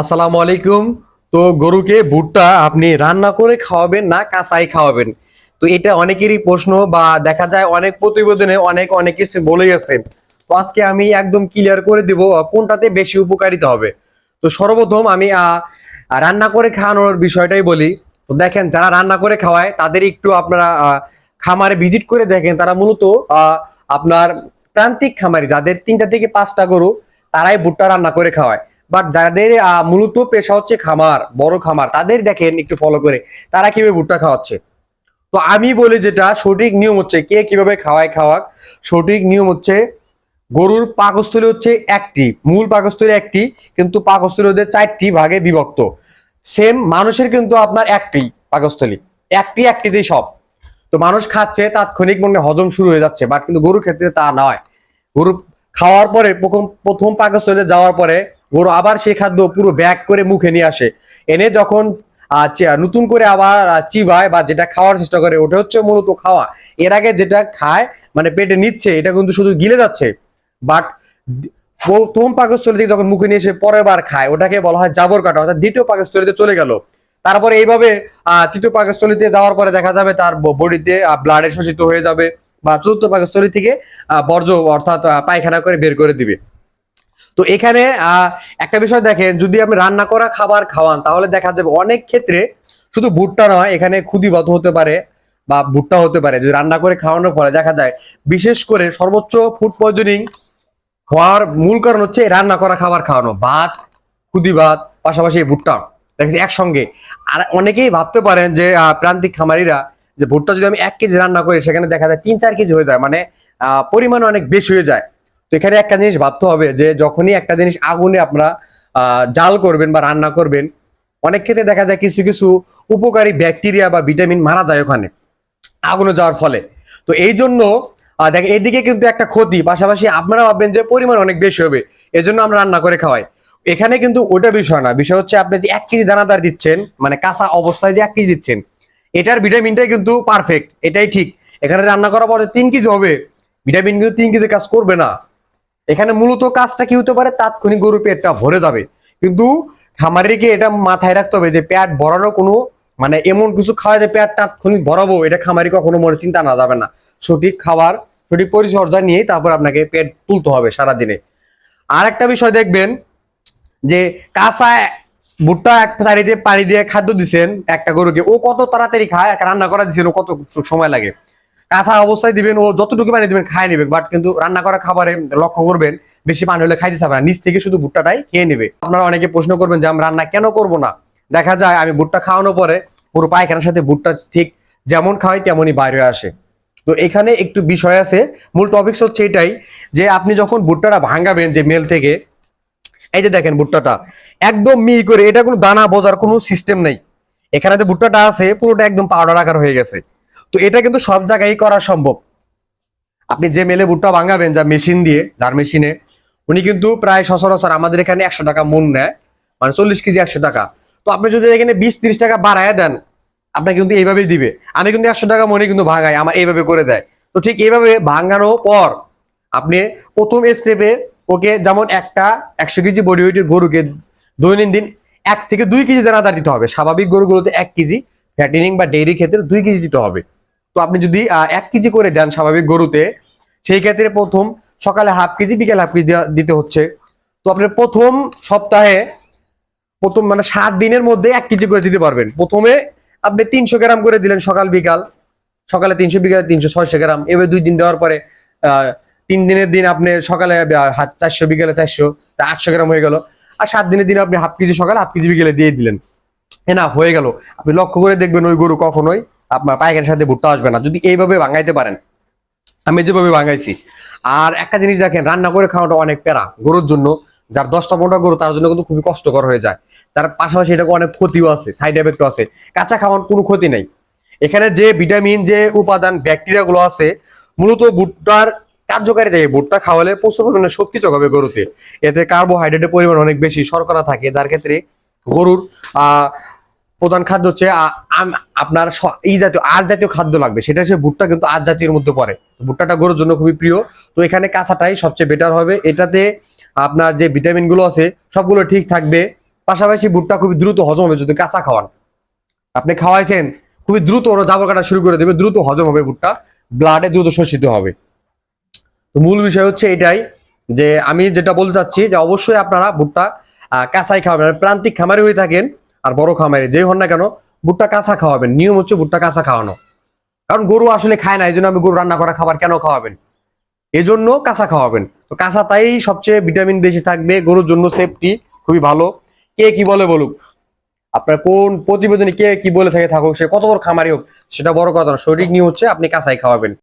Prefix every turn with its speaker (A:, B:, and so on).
A: আসসালামু আলাইকুম। তো গরুকে ভুট্টা আপনি রান্না করে খাওয়াবেন না, কাঁচাই খাওয়াবেন। তো এটা অনেকেরই প্রশ্ন বা দেখা যায় অনেক প্রতিবেদনে অনেক অনেক কিছু বলে গেছে। তো আজকে আমি একদম ক্লিয়ার করে দিব, কোনটাতে বেশি উপকারিতা হবে। তো সর্বপ্রথম আমি রান্না করে খাওয়ানোর বিষয়টাই বলি। তো দেখেন, যারা রান্না করে খাওয়ায়, তাদের একটু আপনারা খামারে ভিজিট করে দেখেন, তারা মূলত আপনার প্রান্তিক খামারি, যাদের তিনটা থেকে পাঁচটা গরু, তারাই ভুট্টা রান্না করে খাওয়ায়। বাট যাদের মূলত পেশা হচ্ছে খামার, বড় খামার, তাদের দেখেন একটু ফলো করে, তারা কীভাবে ভুট্টা খাওয়াচ্ছে। তো আমি বলি যেটা, সঠিক নিয়ম হচ্ছে কে কীভাবে খাওয়ায় খাওয়াক, সঠিক নিয়ম হচ্ছে গরুর পাকস্থলী হচ্ছে একটি, মূল পাকস্থলী একটি, কিন্তু পাকস্থলী হচ্ছে চারটি ভাগে বিভক্ত। সেম মানুষের কিন্তু আপনার একটি পাকস্থলী, একটি একটিতেই সব। তো মানুষ খাচ্ছে, তাৎক্ষণিক মনে হজম শুরু হয়ে যাচ্ছে বাট কিন্তু গরুর ক্ষেত্রে তা নয়। গরু খাওয়ার পরে প্রথম প্রথম পাকস্থলীতে যাওয়ার পরে গরু আবার সেই খাদ্য পুরো ব্যাগ করে মুখে নিয়ে আসে। এনে যখন নতুন করে আবার চিবায় বা যেটা খাওয়ার চেষ্টা করে, ওটা হচ্ছে মূলত খাওয়া। এর আগে যেটা খায় মানে পেটে নিচ্ছে, এটা কিন্তু শুধু গিলে যাচ্ছে। বাট প্রথম পাকস্থলী থেকে যখন মুখে নিয়ে এসে পরের বার খায়, ওটাকে বলা হয় জাবর কাটা, অর্থাৎ দ্বিতীয় পাকস্থলীতে চলে গেল। তারপরে এইভাবে তৃতীয় পাকস্থলীতে যাওয়ার পরে দেখা যাবে তার বডিতে ব্লাডে শোষিত হয়ে যাবে বা চতুর্থ পাকস্থলী থেকে বর্জ্য, অর্থাৎ পায়খানা করে বের করে দিবে। তো এখানে একটা বিষয় দেখেন, যদি আপনি রান্না করা খাবার খাওয়ান, তাহলে দেখা যাবে অনেক ক্ষেত্রে শুধু ভুট্টা নয়, এখানে ক্ষুদিবাত হতে পারে বা ভুট্টা হতে পারে। যদি রান্না করে খাওয়ানোর ফলে দেখা যায়, বিশেষ করে সর্বোচ্চ ফুড পয়জনিং হওয়ার মূল কারণ হচ্ছে রান্না করা খাবার খাওয়ানো, ভাত ক্ষুদি ভাত পাশাপাশি ভুট্টা দেখছি একসঙ্গে। আর অনেকেই ভাবতে পারেন যে প্রান্তিক খামারিরা যে ভুট্টা যদি আমি এক কেজি রান্না করি, সেখানে দেখা যায় তিন চার কেজি হয়ে যায় মানে পরিমাণ অনেক বেশি হয়ে যায়। তো এখানে একটা জিনিস ভাবতে হবে যে যখনই একটা জিনিস আগুনে আপনারা জাল করবেন বা রান্না করবেন, অনেক ক্ষেত্রে দেখা যায় কিছু কিছু উপকারী ব্যাকটেরিয়া বা ভিটামিন মারা যায় ওখানে, আগুনে যাওয়ার ফলে। তো এই জন্য দেখেন এদিকে কিন্তু একটা ক্ষতি, পাশাপাশি আপনারা ভাববেন যে পরিমাণ অনেক বেশি হবে, এজন্য আমরা রান্না করে খাওয়াই। এখানে কিন্তু ওটা বিষয় না, বিষয় হচ্ছে আপনি যে এক কেজি দানাদার দিচ্ছেন মানে কাঁচা অবস্থায় যে এক কেজি দিচ্ছেন, এটার ভিটামিনটাই কিন্তু পারফেক্ট এটাই ঠিক। এখানে রান্না করার পরে তিন কেজি হবে, ভিটামিন কিন্তু তিন কেজি কাজ করবে না। এখানে মূলত কাজটা কি হতে পারে? তাৎক্ষণিক গরু পেটটা ভরে যাবে। কিন্তু খামারিকে এটা মাথায় রাখতে হবে যে, পেট ভরানো কোনো মানে এমন কিছু খাওয়া যে, পেট তাৎক্ষণিক ভরাবো, এটা খামারি কখনো মনে চিন্তা না যাবে না। সঠিক খাবার, সঠিক পরিচর্যা নিয়ে তারপর আপনাকে পেট তুলতে হবে সারাদিনে। আর একটা বিষয় দেখবেন যে, কাঁচা ভুট্টা এক চারিতে পানি দিয়ে খাদ্য দিচ্ছেন একটা গরুকে, ও কত তাড়াতাড়ি খায়, রান্না করা দিচ্ছেন ও কত সময় লাগে। কাঁচা অবস্থায় দিবেন, ও যতটুকু পানি দিবেন খায় নেবে বাট কিন্তু রান্না করা খাবারে লক্ষ্য করবেন, বেশি পানি হলে খাইতে চাবে না। নিচ থেকে শুধু ভুট্টাটাই খেয়ে নেবে। আপনারা অনেকে প্রশ্ন করবেন যে আমরা রান্না কেন করব না? দেখা যায়, আমি ভুট্টা খাওয়ানোর পরে পুরো পায়খানার সাথে ভুট্টা ঠিক যেমন খাওয়াই, তেমনই বাইরে আসে। তো এখানে একটু বিষয় আছে, মূল টপিকস হচ্ছে এটাই যে, আপনি যখন ভুট্টাটা ভাঙাবেন যে মেল থেকে, এই যে দেখেন ভুট্টাটা, একদম মি করে, এটা কোনো দানা বোঝার কোনো সিস্টেম নেই। এখানে যে ভুট্টাটা আছে, পুরোটা একদম পাউডার আকার হয়ে গেছে। তো এটা কিন্তু সব জায়গায় করা সম্ভব। আপনি যে মেলে ভুট্টা ভাঙাবেন, যা মেশিন দিয়ে, যার মেশিনে, উনি কিন্তু প্রায় সচরাচর আমাদের এখানে একশো টাকা মন নেয় মানে চল্লিশ কেজি একশো টাকা। তো আপনি যদি এখানে বিশ তিরিশ টাকা বাড়ায় দেন, আপনাকে কিন্তু এইভাবেই দিবে। আমি কিন্তু একশো টাকা মনে কিন্তু ভাঙাই, আমার এইভাবে করে দেয়। তো ঠিক এইভাবে ভাঙানোর পর আপনি প্রথম স্টেপে ওকে যেমন একটা একশো কেজি বডি ওয়েটের গরুকে দৈনন্দিন এক থেকে দুই কেজি দানাদার দিতে হবে। স্বাভাবিক গরুগুলোতে এক কেজি ফ্যাটিনিং বা ডেইরি ক্ষেত্রে দুই কেজি দিতে হবে। তো আপনি যদি এক কেজি করে দেন স্বাভাবিক গরুতে, সেই ক্ষেত্রে প্রথম সকালে হাফ কেজি, বিকেল হাফ কেজি দিতে হচ্ছে। তো আপনি প্রথম সপ্তাহে, প্রথম মানে সাত দিনের মধ্যে এক কেজি করে দিতে পারবেন। প্রথমে আপনি তিনশো গ্রাম করে দিলেন সকাল, বিকাল। সকালে তিনশো, বিকালে তিনশো, ছয়শো গ্রাম। এবার দুই দিন দেওয়ার পরে তিন দিনের দিন আপনি সকালে চারশো, বিকালে চারশো, তা আটশো গ্রাম হয়ে গেল। আর সাত দিনের দিন আপনি হাফ কেজি সকালে হাফ কেজি বিকেলে দিয়ে দিলেন। না হয়ে গেল। আপনি লক্ষ্য করে দেখবেন ওই গরু কখনোই আপনার পায়খানার সাথে ভুট্টা আসবে না। যদি এইভাবে ভাঙাইতে পারেন, আমি যেভাবে ভাঙাইছি। আর একটা জিনিস দেখেন, রান্না করে খাওয়াটা অনেক প্যারা গরুর জন্য। যার দশটা পনেরোটা গরু, তার জন্য কিন্তু খুবই কষ্টকর হয়ে যায়। তার পাশাপাশি এটা অনেক ক্ষতিও আছে সাইড এফেক্টও আছে। কাঁচা খাওয়ার কোনো ক্ষতি নেই। এখানে যে ভিটামিন যে উপাদান ব্যাকটেরিয়া গুলো আছে, মূলত ভুট্টার কার্যকারী থাকে ভুট্টা খাওয়ালে প্রচুর পরিমাণে শক্তি জোগাবে গরুতে। এতে কার্বোহাইড্রেটের পরিমাণ অনেক বেশি, শর্করা থাকে, যার ক্ষেত্রে গরুর প্রধান খাদ্য হচ্ছে আপনার এই জাতীয়, আর জাতীয় খাদ্য লাগবে। সেটা হচ্ছে ভুট্টা, কিন্তু আর জাতীয় মধ্যে পড়ে। ভুট্টাটা গরুর জন্য খুবই প্রিয়। তো এখানে কাঁচাটাই সবচেয়ে বেটার হবে। এটাতে আপনার যে ভিটামিনগুলো আছে, সবগুলো ঠিক থাকবে। পাশাপাশি ভুট্টা খুবই দ্রুত হজম হবে, যদি কাঁচা খাওয়ান। আপনি খাওয়াইছেন, খুবই দ্রুত ওরা জাবর কাটা শুরু করে দেবে, দ্রুত হজম হবে ভুট্টা। ব্লাডে দ্রুত শোষিত হবে। তো মূল বিষয় হচ্ছে এটাই, যে আমি যেটা বলতে চাচ্ছি, যে অবশ্যই আপনারা ভুট্টা কাঁচাই খাওয়াবেন। প্রান্তিক খামারি হয়ে থাকেন আর বড় খামারি, যেই হন না কেন, ভুট্টা কাঁচা খাওয়াবেন। নিয়ম হচ্ছে ভুট্টা কাঁচা খাওয়ানো। কারণ গরু আসলে খায় না, এই জন্য আমি গরু রান্না করা খাবার কেন খাওয়াবেন? এজন্য কাঁচা খাওয়াবেন। তো কাঁচা তাই সবচেয়ে ভিটামিন বেশি থাকবে, গরুর জন্য সেফটি খুবই ভালো। কে কি বলে বলুক? আপনার কোন প্রতিবেদনে কে কি বলে থাকে থাকুক, সে কত বড় খামারি হোক, সেটা বড় কথা না। সঠিক নিয়ে হচ্ছে আপনি কাঁচাই খাওয়াবেন।